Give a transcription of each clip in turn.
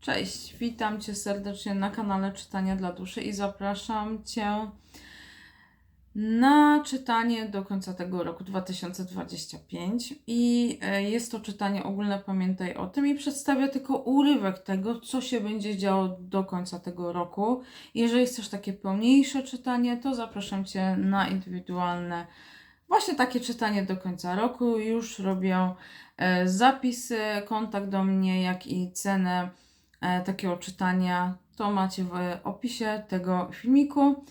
Cześć, witam Cię serdecznie na kanale Czytania dla Duszy i zapraszam Cię na czytanie do końca tego roku 2025. I e, jest to czytanie ogólne, pamiętaj o tym, i przedstawię tylko urywek tego, co się będzie działo do końca tego roku. Jeżeli chcesz takie pełniejsze czytanie, to zapraszam Cię na indywidualne, właśnie takie czytanie do końca roku. Już robię e, zapisy, kontakt do mnie, jak i cenę takiego czytania, to macie w opisie tego filmiku.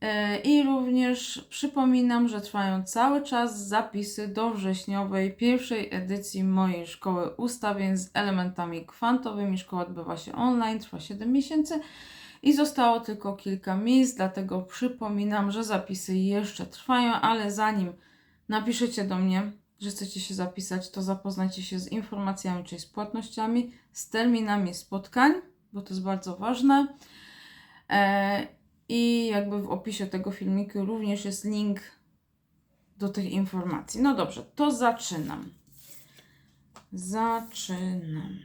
E, I również przypominam, że trwają cały czas zapisy do wrześniowej pierwszej edycji mojej szkoły ustawień z elementami kwantowymi. Szkoła odbywa się online, trwa 7 miesięcy i zostało tylko kilka miejsc, dlatego przypominam, że zapisy jeszcze trwają, ale zanim napiszecie do mnie, że chcecie się zapisać, to zapoznajcie się z informacjami, czyli z płatnościami, z terminami spotkań, bo to jest bardzo ważne. E, I jakby w opisie tego filmiku również jest link do tych informacji. No dobrze, to zaczynam. Zaczynam.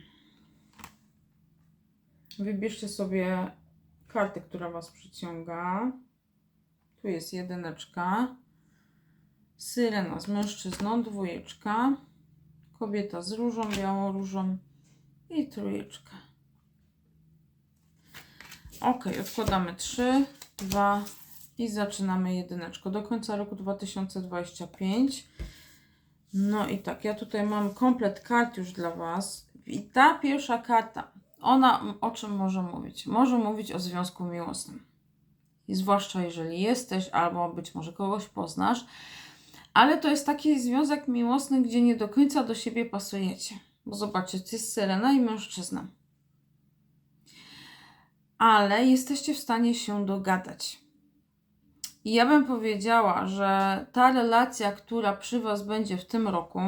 Wybierzcie sobie kartę, która Was przyciąga. Tu jest jedyneczka. Syrena z mężczyzną, dwójeczka. Kobieta z różą, białą różą i trójeczka. Ok, odkładamy 3, 2 i zaczynamy jedyneczko do końca roku 2025. No i tak, ja tutaj mam komplet kart już dla Was. I ta pierwsza karta, ona o czym może mówić? Może mówić o związku miłosnym. I zwłaszcza jeżeli jesteś, albo być może kogoś poznasz, ale to jest taki związek miłosny, gdzie nie do końca do siebie pasujecie. Bo zobaczcie, to jest syrena i mężczyzna. Ale jesteście w stanie się dogadać. I ja bym powiedziała, że ta relacja, która przy Was będzie w tym roku,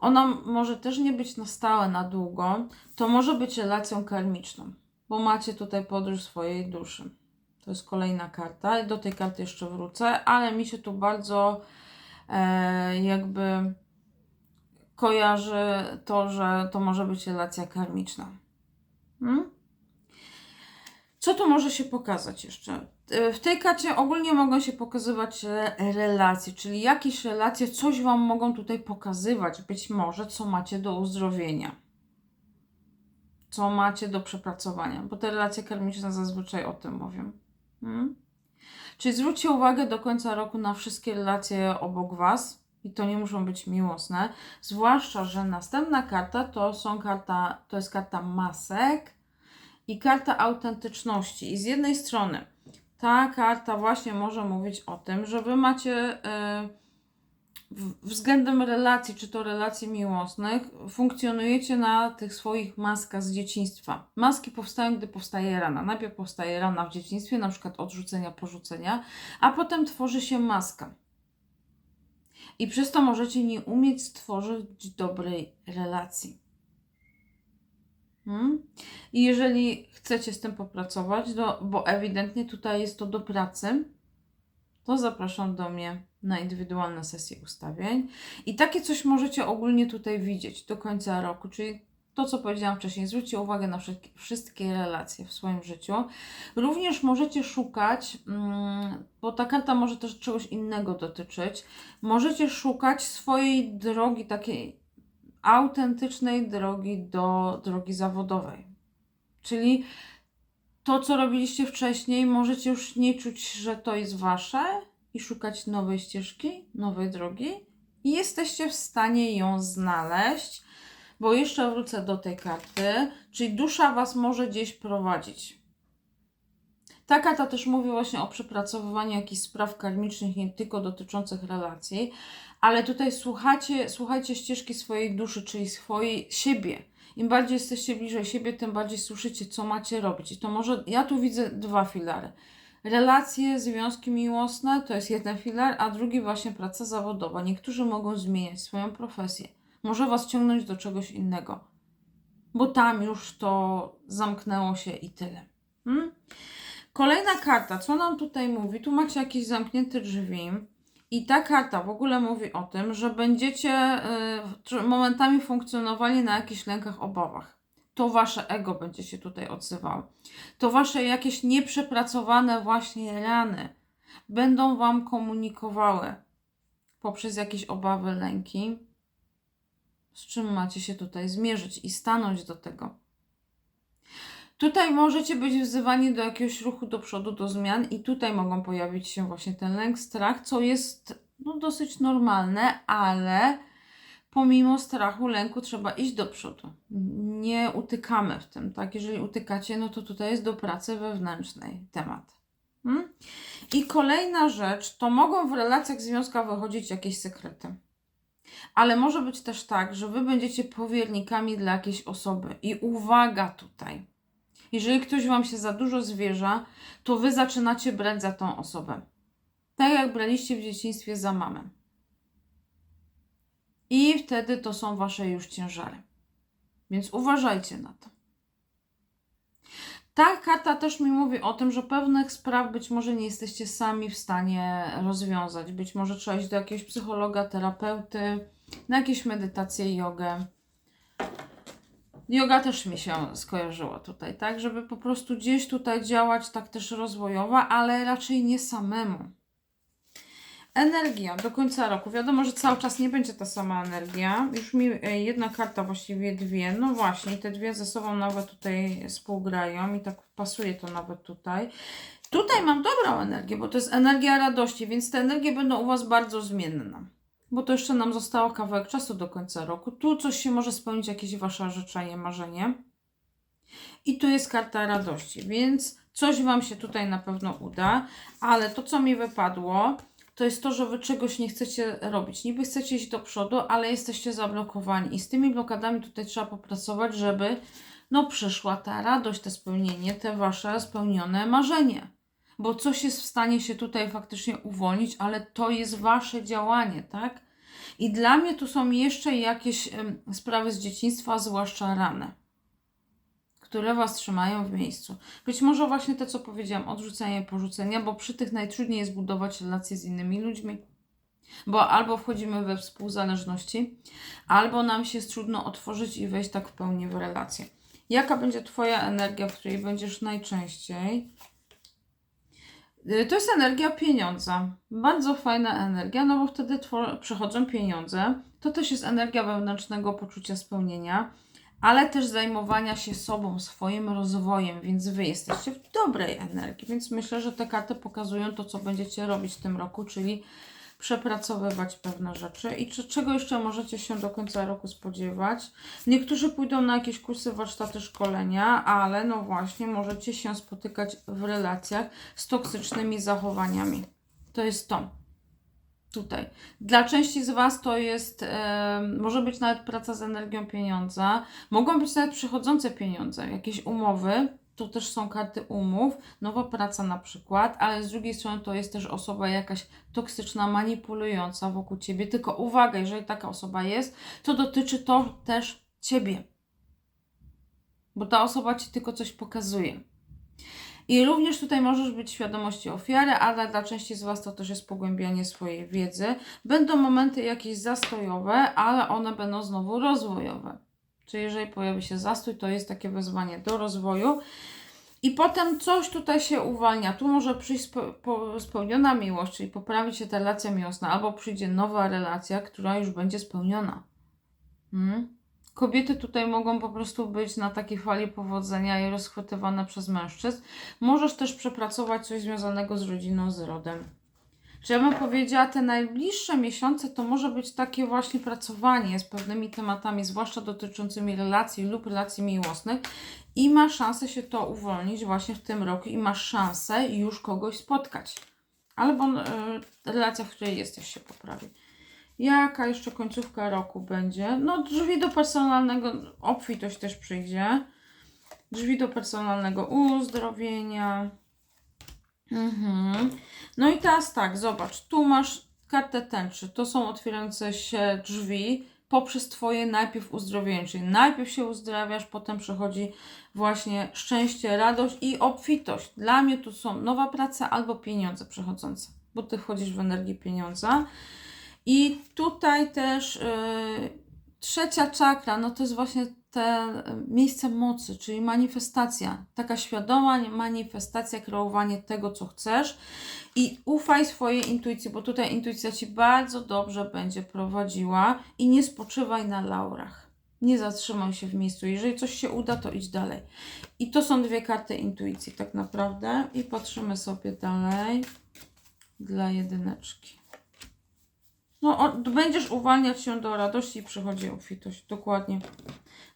ona może też nie być na stałe, na długo. To może być relacją karmiczną, bo macie tutaj podróż swojej duszy. To jest kolejna karta. Do tej karty jeszcze wrócę, ale mi się tu bardzo jakby kojarzy to, że to może być relacja karmiczna. Hmm? Co tu może się pokazać jeszcze? E, W tej karcie ogólnie mogą się pokazywać re- relacje, czyli jakieś relacje, coś Wam mogą tutaj pokazywać, być może, co macie do uzdrowienia, co macie do przepracowania, bo te relacje karmiczne zazwyczaj o tym mówią. Hmm? Czyli zwróćcie uwagę do końca roku na wszystkie relacje obok Was i to nie muszą być miłosne, zwłaszcza, że następna karta to są karta, to jest karta masek i karta autentyczności. I z jednej strony ta karta właśnie może mówić o tym, że Wy macie y, w- względem relacji, czy to relacji miłosnych, funkcjonujecie na tych swoich maskach z dzieciństwa. Maski powstają, gdy powstaje rana. Najpierw powstaje rana w dzieciństwie, na przykład odrzucenia, porzucenia, a potem tworzy się maska. I przez to możecie nie umieć stworzyć dobrej relacji. Hmm? I jeżeli chcecie z tym popracować, do, bo ewidentnie tutaj jest to do pracy, to zapraszam do mnie na indywidualne sesje ustawień. I takie coś możecie ogólnie tutaj widzieć do końca roku, czyli to, co powiedziałam wcześniej, zwróćcie uwagę na wszystkie, relacje w swoim życiu. Również możecie szukać, mm, bo ta karta może też czegoś innego dotyczyć, możecie szukać swojej drogi, takiej autentycznej drogi do drogi zawodowej. Czyli to, co robiliście wcześniej, możecie już nie czuć, że to jest wasze i szukać nowej ścieżki, nowej drogi i jesteście w stanie ją znaleźć, bo jeszcze wrócę do tej karty, czyli dusza was może gdzieś prowadzić. Ta karta też mówi właśnie o przepracowywaniu jakichś spraw karmicznych, nie tylko dotyczących relacji, ale tutaj słuchacie, słuchajcie ścieżki swojej duszy, czyli swojej siebie. Im bardziej jesteście bliżej siebie, tym bardziej słyszycie, co macie robić. I to może, ja tu widzę dwa filary. Relacje, związki miłosne to jest jeden filar, a drugi właśnie praca zawodowa. Niektórzy mogą zmieniać swoją profesję. Może Was ciągnąć do czegoś innego, bo tam już to zamknęło się i tyle. Hmm? Kolejna karta, co nam tutaj mówi? Tu macie jakieś zamknięte drzwi. I ta karta w ogóle mówi o tym, że będziecie y, momentami funkcjonowali na jakichś lękach, obawach. To wasze ego będzie się tutaj odzywało. To wasze jakieś nieprzepracowane właśnie rany będą wam komunikowały poprzez jakieś obawy, lęki, z czym macie się tutaj zmierzyć i stanąć do tego. Tutaj możecie być wzywani do jakiegoś ruchu do przodu, do zmian, i tutaj mogą pojawić się właśnie ten lęk, strach, co jest no, dosyć normalne, ale pomimo strachu, lęku trzeba iść do przodu. Nie utykamy w tym, tak? Jeżeli utykacie, no to tutaj jest do pracy wewnętrznej temat. Hmm? I kolejna rzecz, to mogą w relacjach, związkach wychodzić jakieś sekrety. Ale może być też tak, że wy będziecie powiernikami dla jakiejś osoby. I uwaga tutaj. Jeżeli ktoś wam się za dużo zwierza, to wy zaczynacie brać za tą osobę. Tak jak braliście w dzieciństwie za mamę. I wtedy to są wasze już ciężary. Więc uważajcie na to. Ta karta też mi mówi o tym, że pewnych spraw być może nie jesteście sami w stanie rozwiązać. Być może trzeba iść do jakiegoś psychologa, terapeuty, na jakieś medytacje, jogę. Yoga też mi się skojarzyła tutaj, tak? Żeby po prostu gdzieś tutaj działać tak też rozwojowa, ale raczej nie samemu. Energia do końca roku. Wiadomo, że cały czas nie będzie ta sama energia. Już mi e, jedna karta, właściwie dwie. No właśnie, te dwie ze sobą nawet tutaj współgrają i tak pasuje to nawet tutaj. Tutaj mam dobrą energię, bo to jest energia radości, więc te energie będą u Was bardzo zmienne. Bo to jeszcze nam zostało kawałek czasu do końca roku. Tu coś się może spełnić, jakieś Wasze życzenie, marzenie. I tu jest karta radości, więc coś Wam się tutaj na pewno uda, ale to, co mi wypadło, to jest to, że wy czegoś nie chcecie robić. Niby chcecie iść do przodu, ale jesteście zablokowani. I z tymi blokadami tutaj trzeba popracować, żeby no przyszła ta radość, to spełnienie, te wasze spełnione marzenie. Bo coś jest w stanie się tutaj faktycznie uwolnić, ale to jest wasze działanie, tak? I dla mnie tu są jeszcze jakieś sprawy z dzieciństwa, zwłaszcza rane które Was trzymają w miejscu. Być może właśnie to, co powiedziałam, odrzucenie, porzucenia, bo przy tych najtrudniej jest budować relacje z innymi ludźmi. Bo albo wchodzimy we współzależności, albo nam się jest trudno otworzyć i wejść tak w pełni w relacje. Jaka będzie Twoja energia, w której będziesz najczęściej? Y, to jest energia pieniądza. Bardzo fajna energia, no bo wtedy przychodzą pieniądze. To też jest energia wewnętrznego poczucia spełnienia ale też zajmowania się sobą, swoim rozwojem, więc Wy jesteście w dobrej energii. Więc myślę, że te karty pokazują to, co będziecie robić w tym roku, czyli przepracowywać pewne rzeczy. I czy, czego jeszcze możecie się do końca roku spodziewać? Niektórzy pójdą na jakieś kursy, warsztaty, szkolenia, ale no właśnie, możecie się spotykać w relacjach z toksycznymi zachowaniami. To jest to tutaj. Dla części z Was to jest, może być nawet praca z energią pieniądza, mogą być nawet przychodzące pieniądze, jakieś umowy, to też są karty umów, nowa praca na przykład, ale z drugiej strony to jest też osoba jakaś toksyczna, manipulująca wokół Ciebie. Tylko uwaga, jeżeli taka osoba jest, to dotyczy to też Ciebie. Bo ta osoba Ci tylko coś pokazuje. I również tutaj możesz być świadomości ofiary, ale dla części z Was to też jest pogłębianie swojej wiedzy. Będą momenty jakieś zastojowe, ale one będą znowu rozwojowe. Czyli jeżeli pojawi się zastój, to jest takie wezwanie do rozwoju. I potem coś tutaj się uwalnia. Tu może przyjść spełniona miłość, czyli poprawić się ta relacja miłosna, albo przyjdzie nowa relacja, która już będzie spełniona. Hmm? Kobiety tutaj mogą po prostu być na takiej fali powodzenia i rozchwytywane przez mężczyzn. Możesz też przepracować coś związanego z rodziną, z rodem. Czy ja bym powiedziała, te najbliższe miesiące to może być takie właśnie pracowanie z pewnymi tematami, zwłaszcza dotyczącymi relacji lub relacji miłosnych i ma szansę się to uwolnić właśnie w tym roku i masz szansę już kogoś spotkać. Albo yy, relacja, w której jesteś się poprawi. Jaka jeszcze końcówka roku będzie? No, drzwi do personalnego, obfitość też przyjdzie. Drzwi do personalnego uzdrowienia. Mhm. No i teraz tak, zobacz, tu masz kartę tęczy. To są otwierające się drzwi poprzez Twoje najpierw uzdrowienie. Czyli najpierw się uzdrawiasz, potem przychodzi właśnie szczęście, radość i obfitość. Dla mnie tu są nowa praca albo pieniądze przechodzące, bo Ty wchodzisz w energię pieniądza. I tutaj też yy, trzecia czakra, no to jest właśnie te e, miejsce mocy, czyli manifestacja, taka świadoma manifestacja, kreowanie tego, co chcesz i ufaj swojej intuicji, bo tutaj intuicja Ci bardzo dobrze będzie prowadziła i nie spoczywaj na laurach. Nie zatrzymaj się w miejscu. Jeżeli coś się uda, to idź dalej. I to są dwie karty intuicji, tak naprawdę. I patrzymy sobie dalej dla jedyneczki. No, będziesz uwalniać się do radości i przychodzi obfitość. Dokładnie.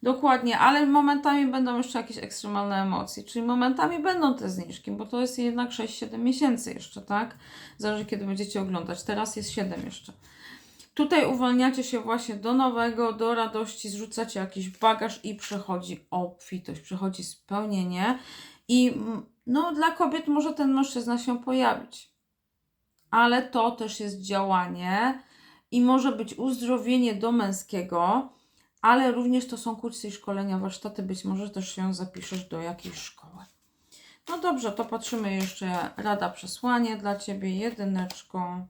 Dokładnie, ale momentami będą jeszcze jakieś ekstremalne emocje, czyli momentami będą te zniżki, bo to jest jednak 6-7 miesięcy jeszcze, tak? Zależy kiedy będziecie oglądać. Teraz jest 7 jeszcze. Tutaj uwalniacie się właśnie do nowego, do radości, zrzucacie jakiś bagaż i przychodzi obfitość, przychodzi spełnienie i no dla kobiet może ten mężczyzna się pojawić. Ale to też jest działanie i może być uzdrowienie do męskiego, ale również to są kursy i szkolenia, warsztaty, być może też się zapiszesz do jakiejś szkoły. No dobrze, to patrzymy jeszcze rada przesłanie dla Ciebie, jedyneczką.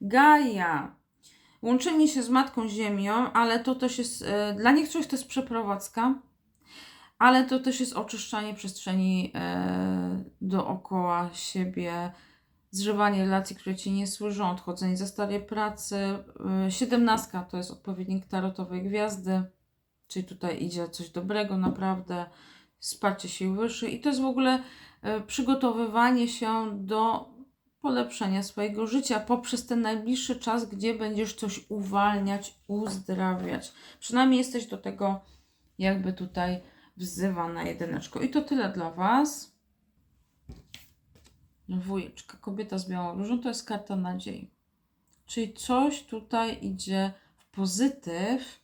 Gaja. Łączenie się z Matką Ziemią, ale to też jest, e, dla niektórych to jest przeprowadzka, ale to też jest oczyszczanie przestrzeni e, dookoła siebie, zrywanie relacji, które Ci nie służą, odchodzenie ze starej pracy. E, Siedemnastka to jest odpowiednik tarotowej gwiazdy, czyli tutaj idzie coś dobrego naprawdę, wsparcie sił wyższych i to jest w ogóle e, przygotowywanie się do polepszenia swojego życia poprzez ten najbliższy czas, gdzie będziesz coś uwalniać, uzdrawiać. Przynajmniej jesteś do tego jakby tutaj wzywana jedyneczko. I to tyle dla Was. Wujeczka, kobieta z białą różą, to jest karta nadziei. Czyli coś tutaj idzie w pozytyw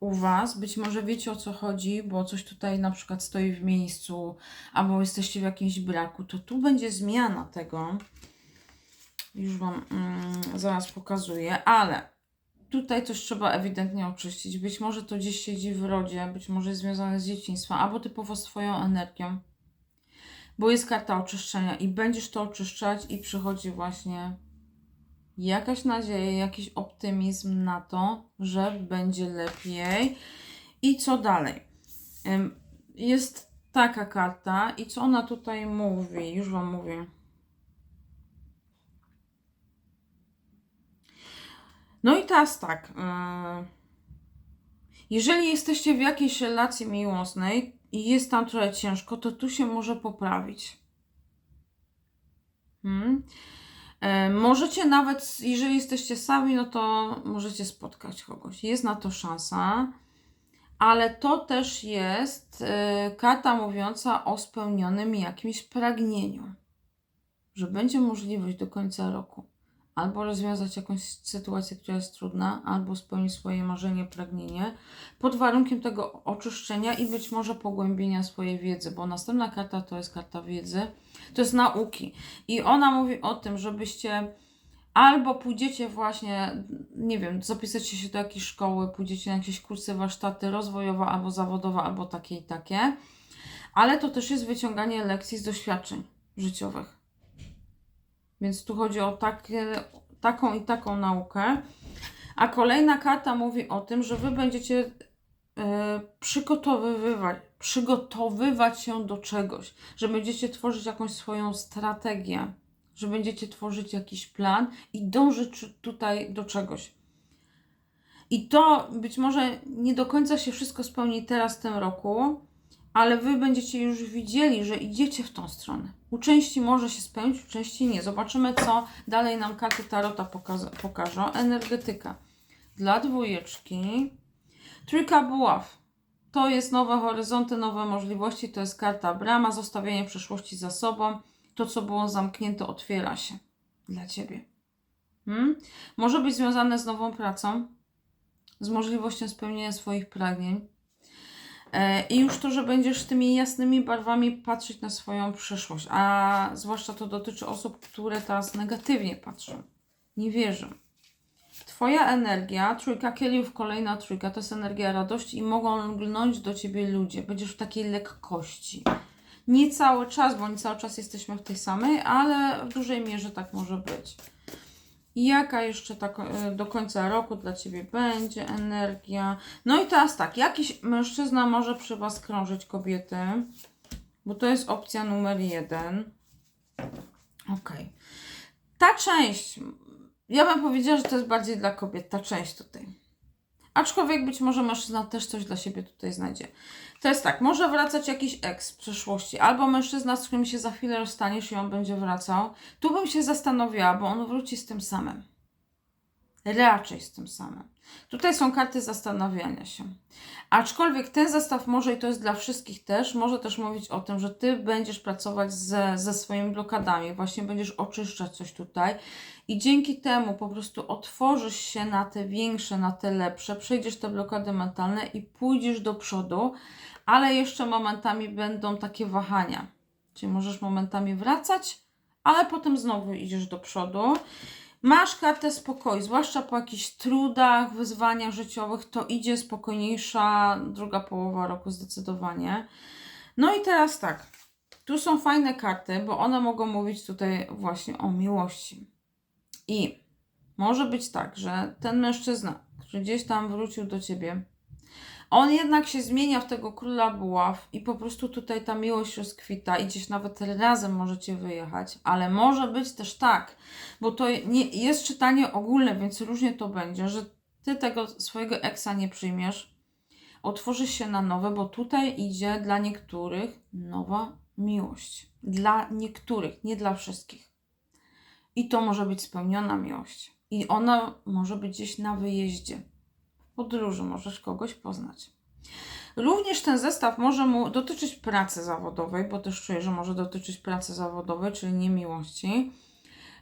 u Was. Być może wiecie o co chodzi, bo coś tutaj na przykład stoi w miejscu, albo jesteście w jakimś braku, to tu będzie zmiana tego. Już Wam mm, zaraz pokazuję, ale tutaj coś trzeba ewidentnie oczyścić. Być może to gdzieś siedzi w rodzie, być może jest związane z dzieciństwem, albo typowo z Twoją energią. Bo jest karta oczyszczenia i będziesz to oczyszczać i przychodzi właśnie jakaś nadzieja, jakiś optymizm na to, że będzie lepiej. I co dalej? Jest taka karta i co ona tutaj mówi? Już Wam mówię. No i teraz tak. yy, Jeżeli jesteście w jakiejś relacji miłosnej i jest tam trochę ciężko, to tu się może poprawić. Hmm? E, Możecie nawet, jeżeli jesteście sami, no to możecie spotkać kogoś. Jest na to szansa, ale to też jest e, karta mówiąca o spełnionym jakimś pragnieniu, że będzie możliwość do końca roku albo rozwiązać jakąś sytuację, która jest trudna, albo spełnić swoje marzenie, pragnienie, pod warunkiem tego oczyszczenia i być może pogłębienia swojej wiedzy, bo następna karta to jest karta wiedzy, to jest nauki. I ona mówi o tym, żebyście albo pójdziecie właśnie, nie wiem, zapisacie się do jakiejś szkoły, pójdziecie na jakieś kursy, warsztaty rozwojowe, albo zawodowe, albo takie i takie, ale to też jest wyciąganie lekcji z doświadczeń życiowych. Więc tu chodzi o takie, taką i taką naukę. A kolejna karta mówi o tym, że wy będziecie e, przygotowywać, przygotowywać się do czegoś, że będziecie tworzyć jakąś swoją strategię, że będziecie tworzyć jakiś plan i dążyć tutaj do czegoś. I to być może nie do końca się wszystko spełni teraz w tym roku, ale wy będziecie już widzieli, że idziecie w tą stronę. U części może się spełnić, u części nie. Zobaczymy, co dalej nam karty Tarota pokaza- pokażą. Energetyka. Dla dwójeczki. Trójka buław. To jest nowe horyzonty, nowe możliwości. To jest karta brama, zostawienie przeszłości za sobą. To, co było zamknięte, otwiera się dla Ciebie. Hmm? Może być związane z nową pracą, z możliwością spełnienia swoich pragnień. E, I już to, że będziesz tymi jasnymi barwami patrzeć na swoją przyszłość, a zwłaszcza to dotyczy osób, które teraz negatywnie patrzą, nie wierzą. Twoja energia, trójka kieliów, kolejna trójka, to jest energia radości i mogą lgnąć do Ciebie ludzie. Będziesz w takiej lekkości. Nie cały czas, bo nie cały czas jesteśmy w tej samej, ale w dużej mierze tak może być. Jaka jeszcze tak e, do końca roku dla Ciebie będzie energia? No i teraz tak, jakiś mężczyzna może przy Was krążyć kobiety, bo to jest opcja numer jeden. Okej. Ta część, ja bym powiedziała, że to jest bardziej dla kobiet, ta część tutaj. Aczkolwiek być może mężczyzna też coś dla siebie tutaj znajdzie. To jest tak, może wracać jakiś ex z przeszłości, albo mężczyzna, z którym się za chwilę rozstaniesz i on będzie wracał. Tu bym się zastanowiła, bo on wróci z tym samym. Raczej z tym samym. Tutaj są karty zastanawiania się. Aczkolwiek ten zestaw może, i to jest dla wszystkich też, może też mówić o tym, że Ty będziesz pracować ze, ze swoimi blokadami, właśnie będziesz oczyszczać coś tutaj i dzięki temu po prostu otworzysz się na te większe, na te lepsze, przejdziesz te blokady mentalne i pójdziesz do przodu, ale jeszcze momentami będą takie wahania. Czyli możesz momentami wracać, ale potem znowu idziesz do przodu. Masz kartę spokoju, zwłaszcza po jakichś trudach, wyzwaniach życiowych, to idzie spokojniejsza druga połowa roku zdecydowanie. No i teraz tak, tu są fajne karty, bo one mogą mówić tutaj właśnie o miłości. I może być tak, że ten mężczyzna, który gdzieś tam wrócił do ciebie, on jednak się zmienia w tego króla buław i po prostu tutaj ta miłość rozkwita i gdzieś nawet razem możecie wyjechać, ale może być też tak, bo to nie, jest czytanie ogólne, więc różnie to będzie, że ty tego swojego eksa nie przyjmiesz, otworzysz się na nowe, bo tutaj idzie dla niektórych nowa miłość. Dla niektórych, nie dla wszystkich. I to może być spełniona miłość. I ona może być gdzieś na wyjeździe podróży możesz kogoś poznać. Również ten zestaw może mu dotyczyć pracy zawodowej, bo też czuję, że może dotyczyć pracy zawodowej, czyli nie miłości,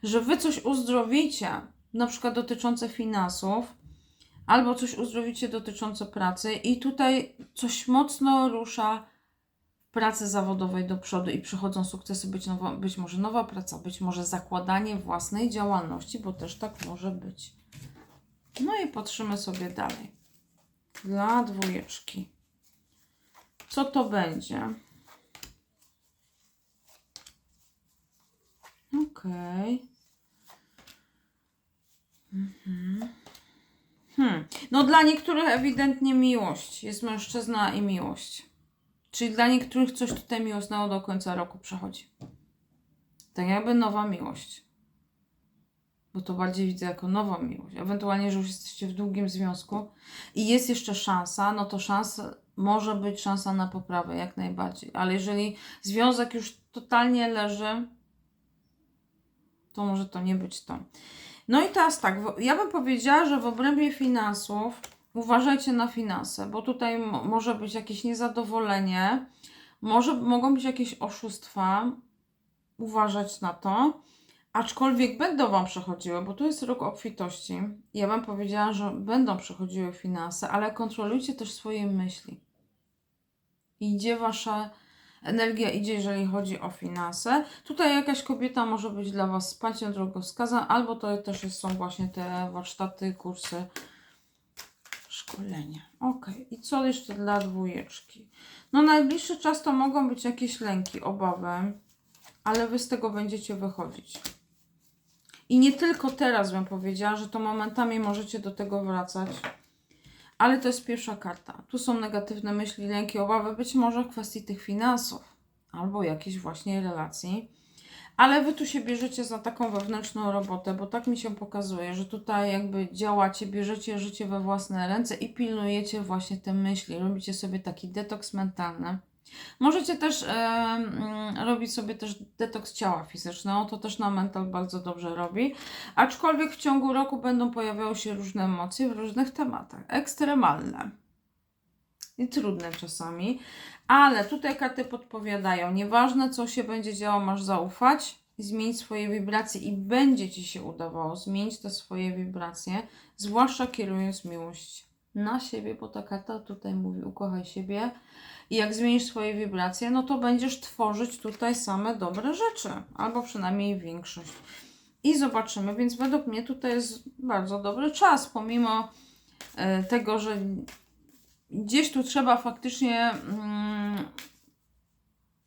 że wy coś uzdrowicie, na przykład dotyczące finansów, albo coś uzdrowicie dotyczące pracy, i tutaj coś mocno rusza pracy zawodowej do przodu i przychodzą sukcesy, być, być może nowa praca, być może zakładanie własnej działalności, bo też tak może być. No i patrzymy sobie dalej. Dla dwójeczki. Co to będzie? Okej. Okay. Mhm. Hmm. No dla niektórych ewidentnie miłość. Jest mężczyzna i miłość. Czyli dla niektórych coś tutaj miłosnego do końca roku przechodzi. Tak jakby nowa miłość bo to bardziej widzę jako nową miłość. Ewentualnie, że już jesteście w długim związku i jest jeszcze szansa, no to szansa może być szansa na poprawę, jak najbardziej. Ale jeżeli związek już totalnie leży, to może to nie być to. No i teraz tak, ja bym powiedziała, że w obrębie finansów uważajcie na finanse, bo tutaj może być jakieś niezadowolenie, może, mogą być jakieś oszustwa, uważać na to. Aczkolwiek będą Wam przechodziły, bo tu jest rok obfitości. Ja Wam powiedziała, że będą przechodziły finanse, ale kontrolujcie też swoje myśli. Idzie Wasza energia, idzie jeżeli chodzi o finanse. Tutaj jakaś kobieta może być dla Was wsparciem drogowskazem, albo to też są właśnie te warsztaty, kursy, szkolenia. Ok, i co jeszcze dla dwójeczki? No najbliższy czas to mogą być jakieś lęki, obawy, ale Wy z tego będziecie wychodzić. I nie tylko teraz bym powiedziała, że to momentami możecie do tego wracać. Ale to jest pierwsza karta. Tu są negatywne myśli, lęki, obawy, być może w kwestii tych finansów albo jakiejś właśnie relacji. Ale wy tu się bierzecie za taką wewnętrzną robotę, bo tak mi się pokazuje, że tutaj jakby działacie, bierzecie życie we własne ręce i pilnujecie właśnie te myśli. Robicie sobie taki detoks mentalny. Możecie też e, robić sobie też detoks ciała fizycznego, to też na mental bardzo dobrze robi. Aczkolwiek w ciągu roku będą pojawiały się różne emocje w różnych tematach. Ekstremalne i trudne czasami, ale tutaj karty podpowiadają, nieważne co się będzie działo, masz zaufać, zmienić swoje wibracje i będzie Ci się udawało zmienić te swoje wibracje, zwłaszcza kierując miłość na siebie, bo ta karta tutaj mówi ukochaj siebie, i jak zmienisz swoje wibracje, no to będziesz tworzyć tutaj same dobre rzeczy, albo przynajmniej większość. I zobaczymy, więc według mnie tutaj jest bardzo dobry czas, pomimo e, tego, że gdzieś tu trzeba faktycznie mm,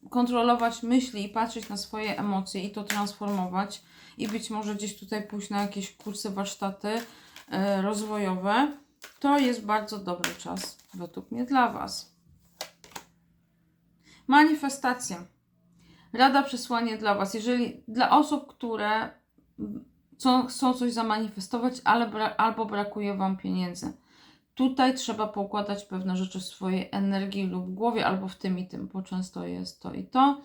kontrolować myśli i patrzeć na swoje emocje i to transformować i być może gdzieś tutaj pójść na jakieś kursy, warsztaty e, rozwojowe, to jest bardzo dobry czas według mnie dla Was. Manifestacja. Rada przesłanie dla Was. Jeżeli dla osób, które chcą, chcą coś zamanifestować, ale bra- albo brakuje Wam pieniędzy. Tutaj trzeba poukładać pewne rzeczy w swojej energii lub głowie, albo w tym i tym, bo często jest to i to.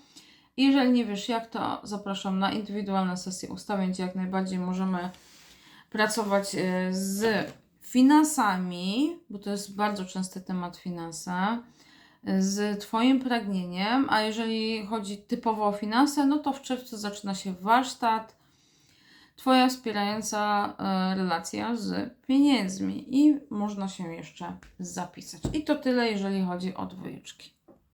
Jeżeli nie wiesz jak, to zapraszam na indywidualne sesje ustawień, gdzie jak najbardziej możemy pracować e, z finansami, bo to jest bardzo częsty temat finanse, z Twoim pragnieniem, a jeżeli chodzi typowo o finanse, no to w czerwcu zaczyna się warsztat, Twoja wspierająca e, relacja z pieniędzmi i można się jeszcze zapisać. I to tyle, jeżeli chodzi o dwójeczki.